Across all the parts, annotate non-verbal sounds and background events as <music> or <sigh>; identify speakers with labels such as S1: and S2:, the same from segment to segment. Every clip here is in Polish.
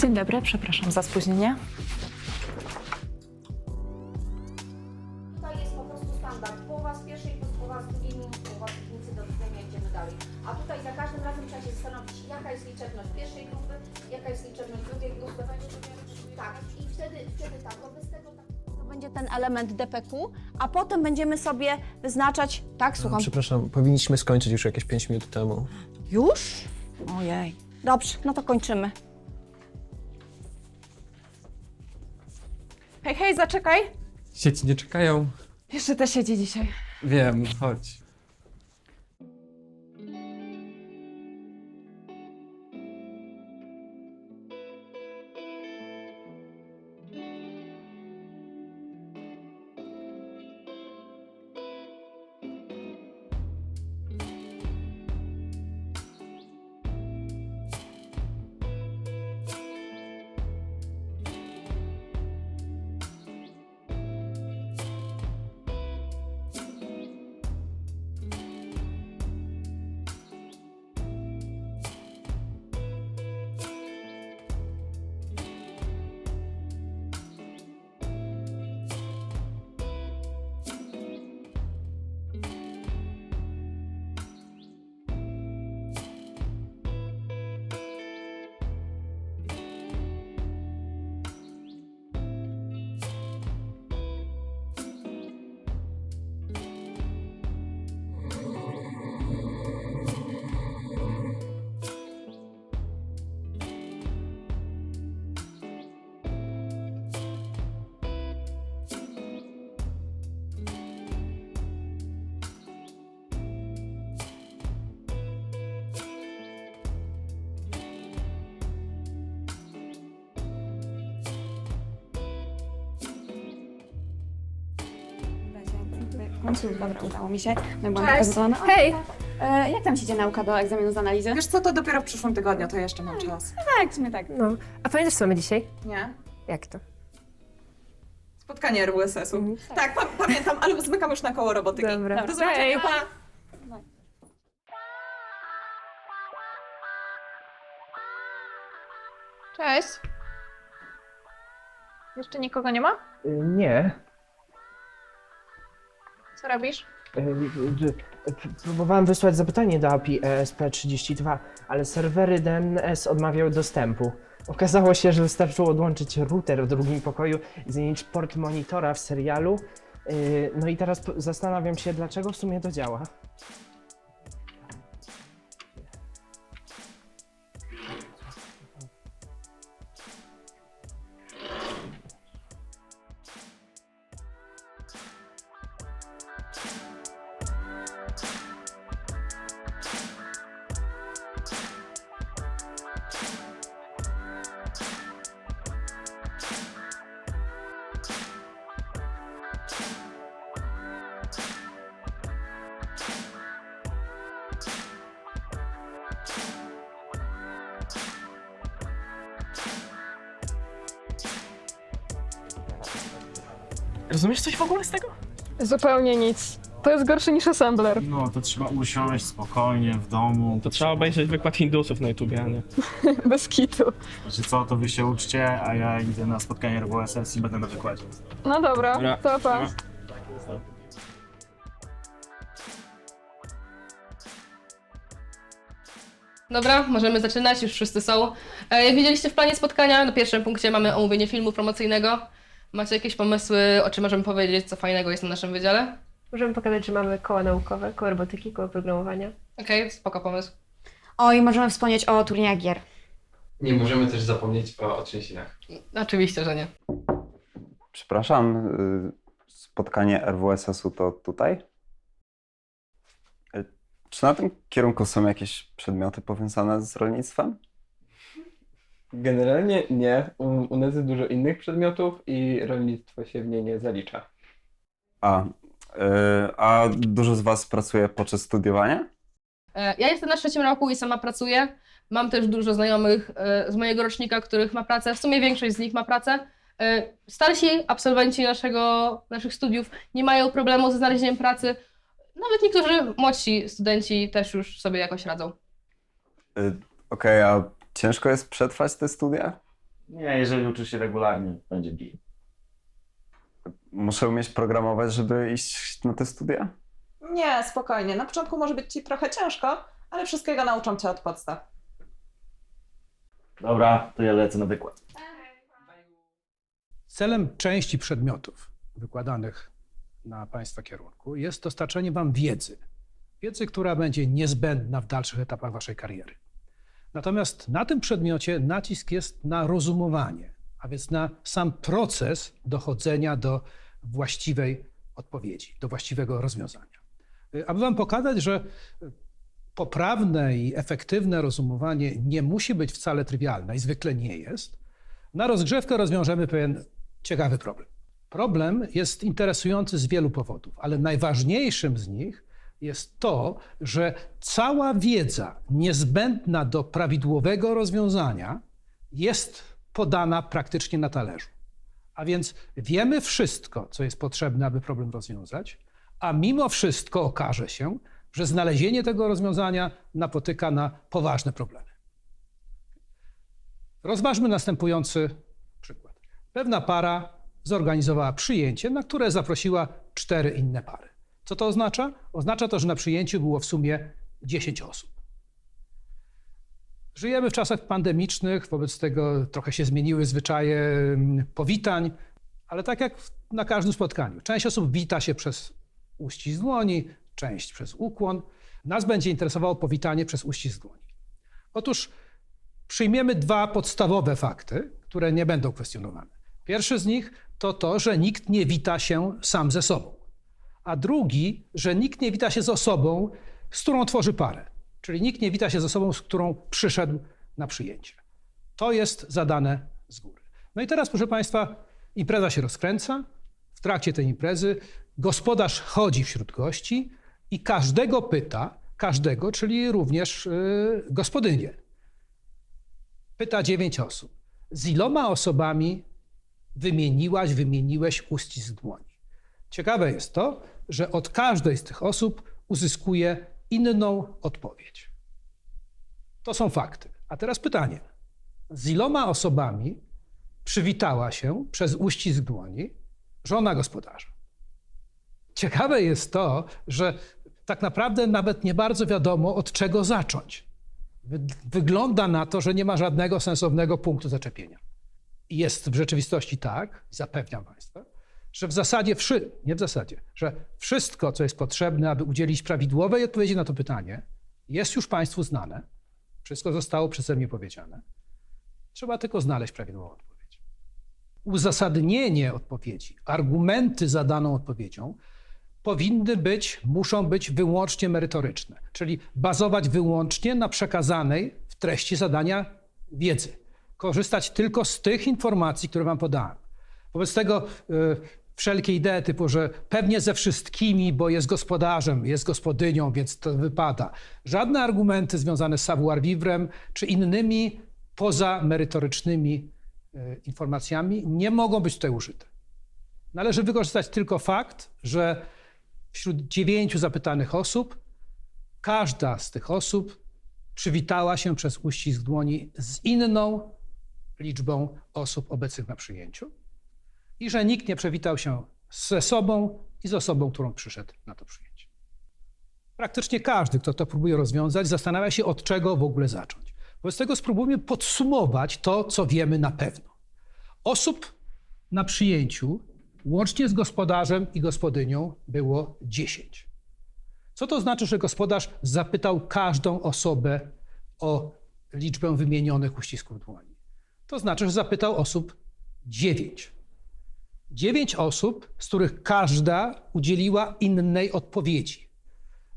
S1: Dzień dobry, przepraszam za spóźnienie.
S2: Tutaj jest po prostu standard. Połowa z pierwszej, połowa z drugiej, minus połowa z nic do widzenia, idziemy dalej. A tutaj za każdym razem trzeba się zastanowić, jaka jest liczebność pierwszej grupy, jaka jest liczebność drugiej grupy. Tak, i wtedy, wtedy tak, bo bez tego tak.
S3: To będzie ten element DPQ, a potem będziemy sobie wyznaczać. Tak, słucham.
S4: Przepraszam, powinniśmy skończyć już jakieś 5 minut temu.
S3: Już? Ojej. Dobrze, no to kończymy.
S1: Hej, hej, zaczekaj.
S5: Sieci nie czekają.
S1: Jeszcze te siedzi dzisiaj.
S5: Wiem, chodź.
S6: W końcu, dobra, udało mi się. No, byłam taka zadowolona.
S1: Hej!
S6: E, jak tam ci idzie nauka do egzaminu z analizy?
S7: Wiesz co, to dopiero w przyszłym tygodniu, to jeszcze mam czas.
S6: Tak, w sumie tak.
S1: No, a pamiętasz, co mamy dzisiaj?
S7: Nie?
S1: Jak to?
S7: Spotkanie RWSS-u. Tak, pa pamiętam, ale zmykam już na koło robotyki.
S1: Dobra.
S7: Do zobaczenia,
S1: Hej.
S7: pa!
S1: Cześć. Jeszcze nikogo nie ma?
S4: Nie.
S1: Co robisz?
S4: Próbowałem wysłać zapytanie do API ESP32, ale serwery DNS odmawiały dostępu. Okazało się, że wystarczyło odłączyć router w drugim pokoju i zmienić port monitora w serialu. Yy, No i teraz zastanawiam się, dlaczego w sumie to działa.
S8: Rozumiesz coś w ogóle z tego?
S1: Zupełnie nic. To jest gorsze niż assembler.
S9: No, to trzeba usiąść spokojnie w domu.
S8: To trzeba obejrzeć wykład Hindusów na YouTubie, a nie. <laughs>
S1: Bez kitu.
S9: Znaczy co, to wy się uczcie, a ja idę na spotkanie RWSS i będę na wykładzie.
S1: No dobra,
S8: Dobra.
S1: to pa.
S10: Dobra, możemy zaczynać, już wszyscy są. E, Jak widzieliście w planie spotkania, na pierwszym punkcie mamy omówienie filmu promocyjnego. Macie jakieś pomysły, o czym możemy powiedzieć, co fajnego jest na naszym wydziale?
S11: Możemy pokazać, że mamy koła naukowe, koło robotyki, koło programowania.
S10: Okej, spoko pomysł.
S3: Oj, możemy wspomnieć o turniejach gier.
S5: Nie możemy też zapomnieć o otrzęsinach.
S10: Oczywiście, że nie.
S12: Przepraszam, y, spotkanie RWSS-u to tutaj? Czy na tym kierunku są jakieś przedmioty powiązane z rolnictwem?
S5: Generalnie nie. U, u nas jest dużo innych przedmiotów i rolnictwo się w nie nie zalicza.
S12: A, y, a dużo z Was pracuje podczas studiowania?
S10: E, Ja jestem na trzecim roku i sama pracuję. Mam też dużo znajomych e, z mojego rocznika, których ma pracę. W sumie większość z nich ma pracę. E, Starsi absolwenci naszego, naszych studiów nie mają problemu ze znalezieniem pracy. Nawet niektórzy młodsi studenci też już sobie jakoś radzą.
S12: Y, Okej, a ciężko jest przetrwać te studia?
S9: Nie, jeżeli uczysz się regularnie, będzie git.
S12: Muszę umieć programować, żeby iść na te studia?
S7: Nie, spokojnie. Na początku może być ci trochę ciężko, ale wszystkiego nauczą cię od podstaw.
S9: Dobra, to ja lecę na wykład.
S13: Celem części przedmiotów wykładanych na Państwa kierunku jest dostarczenie Wam wiedzy. Wiedzy, która będzie niezbędna w dalszych etapach Waszej kariery. Natomiast na tym przedmiocie nacisk jest na rozumowanie, a więc na sam proces dochodzenia do właściwej odpowiedzi, do właściwego rozwiązania. Y, Aby Wam pokazać, że poprawne i efektywne rozumowanie nie musi być wcale trywialne i zwykle nie jest, na rozgrzewkę rozwiążemy pewien ciekawy problem. Problem jest interesujący z wielu powodów, ale najważniejszym z nich jest to, że cała wiedza niezbędna do prawidłowego rozwiązania jest podana praktycznie na talerzu. A więc wiemy wszystko, co jest potrzebne, aby problem rozwiązać, a mimo wszystko okaże się, że znalezienie tego rozwiązania napotyka na poważne problemy. Rozważmy następujący przykład. Pewna para zorganizowała przyjęcie, na które zaprosiła cztery inne pary. Co to oznacza? Oznacza to, że na przyjęciu było w sumie 10 osób. Żyjemy w czasach pandemicznych, wobec tego trochę się zmieniły zwyczaje mm, powitań, ale tak jak na każdym spotkaniu. Część osób wita się przez uścisk dłoni, część przez ukłon. Nas będzie interesowało powitanie przez uścisk dłoni. Otóż przyjmiemy dwa podstawowe fakty, które nie będą kwestionowane. Pierwszy z nich to to, że nikt nie wita się sam ze sobą, a drugi, że nikt nie wita się z osobą, z którą tworzy parę, czyli nikt nie wita się z osobą, z którą przyszedł na przyjęcie. To jest zadane z góry. No i teraz, proszę Państwa, impreza się rozkręca. W trakcie tej imprezy gospodarz chodzi wśród gości i każdego pyta, każdego, czyli również yy, gospodynię. Pyta dziewięć osób. Z iloma osobami wymieniłaś, wymieniłeś uścisk dłoni? Ciekawe jest to, że od każdej z tych osób uzyskuje inną odpowiedź. To są fakty. A teraz pytanie. Z iloma osobami przywitała się przez uścisk dłoni żona gospodarza? Ciekawe jest to, że tak naprawdę nawet nie bardzo wiadomo, od czego zacząć. Wy- Wygląda na to, że nie ma żadnego sensownego punktu zaczepienia. Jest w rzeczywistości tak, zapewniam Państwa, że w zasadzie, wszy, nie w zasadzie, że wszystko, co jest potrzebne, aby udzielić prawidłowej odpowiedzi na to pytanie, jest już Państwu znane. Wszystko zostało przeze mnie powiedziane. Trzeba tylko znaleźć prawidłową odpowiedź. Uzasadnienie odpowiedzi, argumenty za daną odpowiedzią powinny być, muszą być wyłącznie merytoryczne, czyli bazować wyłącznie na przekazanej w treści zadania wiedzy. Korzystać tylko z tych informacji, które Wam podałem. Wobec tego y, wszelkie idee typu, że pewnie ze wszystkimi, bo jest gospodarzem, jest gospodynią, więc to wypada. Żadne argumenty związane z savoir vivrem czy innymi pozamerytorycznymi y, informacjami nie mogą być tutaj użyte. Należy wykorzystać tylko fakt, że wśród dziewięciu zapytanych osób każda z tych osób przywitała się przez uścisk dłoni z inną liczbą osób obecnych na przyjęciu i że nikt nie przywitał się ze sobą i z osobą, którą przyszedł na to przyjęcie. Praktycznie każdy, kto to próbuje rozwiązać, zastanawia się, od czego w ogóle zacząć. Wobec tego spróbujmy podsumować to, co wiemy na pewno. Osób na przyjęciu, łącznie z gospodarzem i gospodynią, było 10. Co to znaczy, że gospodarz zapytał każdą osobę o liczbę wymienionych uścisków dłoni? To znaczy, że zapytał osób 9. 9 osób, z których każda udzieliła innej odpowiedzi.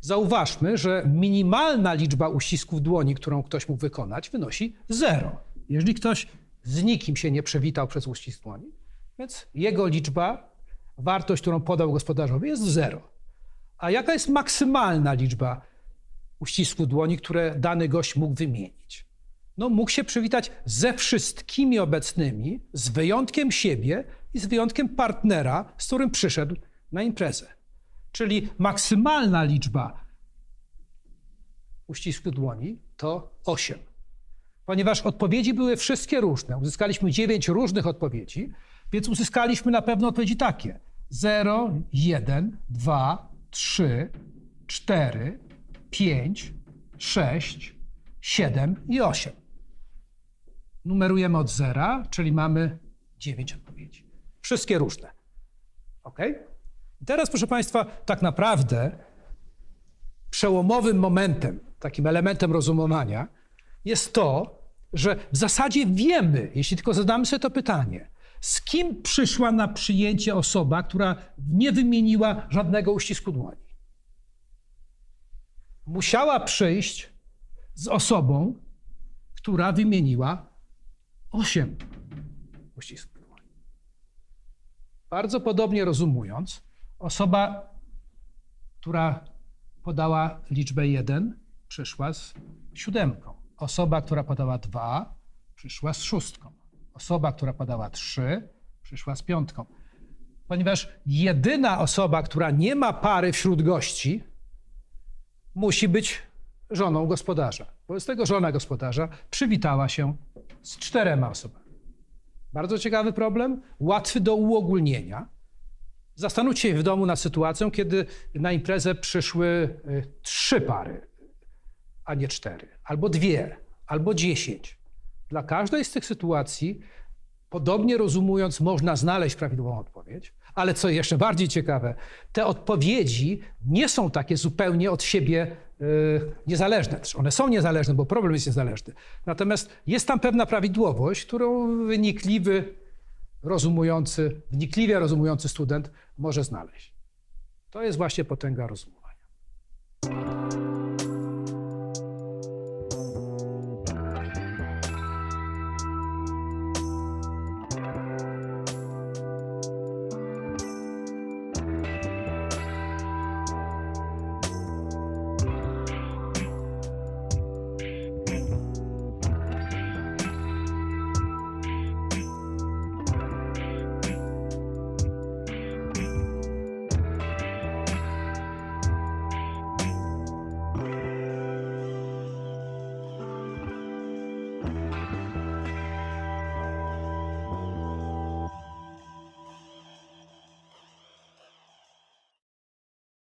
S13: Zauważmy, że minimalna liczba uścisków dłoni, którą ktoś mógł wykonać, wynosi 0. Jeżeli ktoś z nikim się nie przywitał przez uścisk dłoni, więc jego liczba, wartość, którą podał gospodarzowi, jest 0. A jaka jest maksymalna liczba uścisków dłoni, które dany gość mógł wymienić? No, mógł się przywitać ze wszystkimi obecnymi, z wyjątkiem siebie i z wyjątkiem partnera, z którym przyszedł na imprezę. Czyli maksymalna liczba uścisków dłoni to 8. ponieważ odpowiedzi były wszystkie różne. Uzyskaliśmy dziewięć różnych odpowiedzi, więc uzyskaliśmy na pewno odpowiedzi takie: 0, 1, 2, 3, 4, 5, 6, 7 i 8. Numerujemy od zera, czyli mamy 9 odpowiedzi. Wszystkie różne. Ok? I teraz, proszę Państwa, tak naprawdę przełomowym momentem, takim elementem rozumowania jest to, że w zasadzie wiemy, jeśli tylko zadamy sobie to pytanie, z kim przyszła na przyjęcie osoba, która nie wymieniła żadnego uścisku dłoni. Musiała przyjść z osobą, która wymieniła osiem uścisków dłoni. Bardzo podobnie rozumując, osoba, która podała liczbę 1, przyszła z siódemką. Osoba, która podała 2, przyszła z szóstką. Osoba, która podała 3, przyszła z piątką. Ponieważ jedyna osoba, która nie ma pary wśród gości, musi być żoną gospodarza. Wobec tego żona gospodarza przywitała się z czterema osobami. Bardzo ciekawy problem, łatwy do uogólnienia. Zastanówcie się w domu nad sytuacją, kiedy na imprezę przyszły y, trzy pary, a nie cztery, albo dwie, albo dziesięć. Dla każdej z tych sytuacji, podobnie rozumując, można znaleźć prawidłową odpowiedź, ale co jeszcze bardziej ciekawe, te odpowiedzi nie są takie zupełnie od siebie niezależne. Też One są niezależne, bo problem jest niezależny. Natomiast jest tam pewna prawidłowość, którą wynikliwy, rozumujący, wnikliwie rozumujący student może znaleźć. To jest właśnie potęga rozumowania.